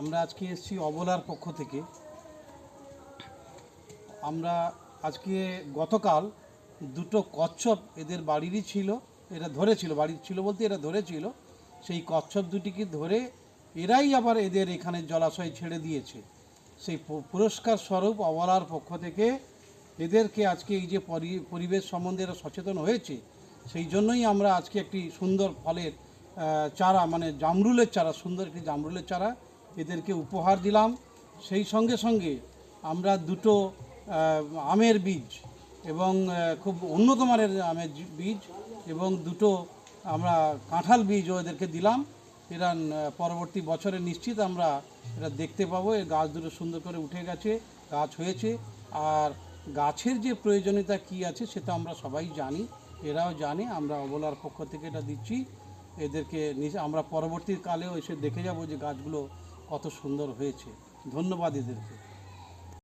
আমরা আজকে এসেছি অবলার পক্ষ থেকে। আমরা আজকে গতকাল দুটো কচ্ছপ এদের বাড়িরই ছিল, এরা ধরেছিল, বাড়ির ছিল বলতে এরা ধরেছিল। সেই কচ্ছপ দুটিকে ধরে এরাই আবার এদের এখানে জলাশয় ছেড়ে দিয়েছে। সেই পুরস্কার স্বরূপ অবলার পক্ষ থেকে এদেরকে আজকে এই যে পরি- পরিবেশ সম্বন্ধে এরা সচেতন হয়েছে, সেই জন্যই আমরা আজকে একটি সুন্দর ফলের চারা মানে জামরুলের চারা, সুন্দর একটি জামরুলের চারা এদেরকে উপহার দিলাম। সেই সঙ্গে সঙ্গে আমরা দুটো আমের বীজ এবং খুব উন্নত মানের আমের বীজ এবং দুটো আমরা কাঁঠাল বীজও এদেরকে দিলাম। এরা পরবর্তী বছরে নিশ্চিত আমরা এটা দেখতে পাবো। এর গাছ দুটো সুন্দর করে উঠে গেছে, গাছ হয়েছে। আর গাছের যে প্রয়োজনীয়তা কী আছে সেটা আমরা সবাই জানি, এরাও জানে। আমরা অবলার পক্ষ থেকে এটা দিচ্ছি। এদেরকে আমরা পরবর্তীকালেও এসে দেখে যাব যে গাছগুলো কত সুন্দর হয়েছে। ধন্যবাদ এদেরকে।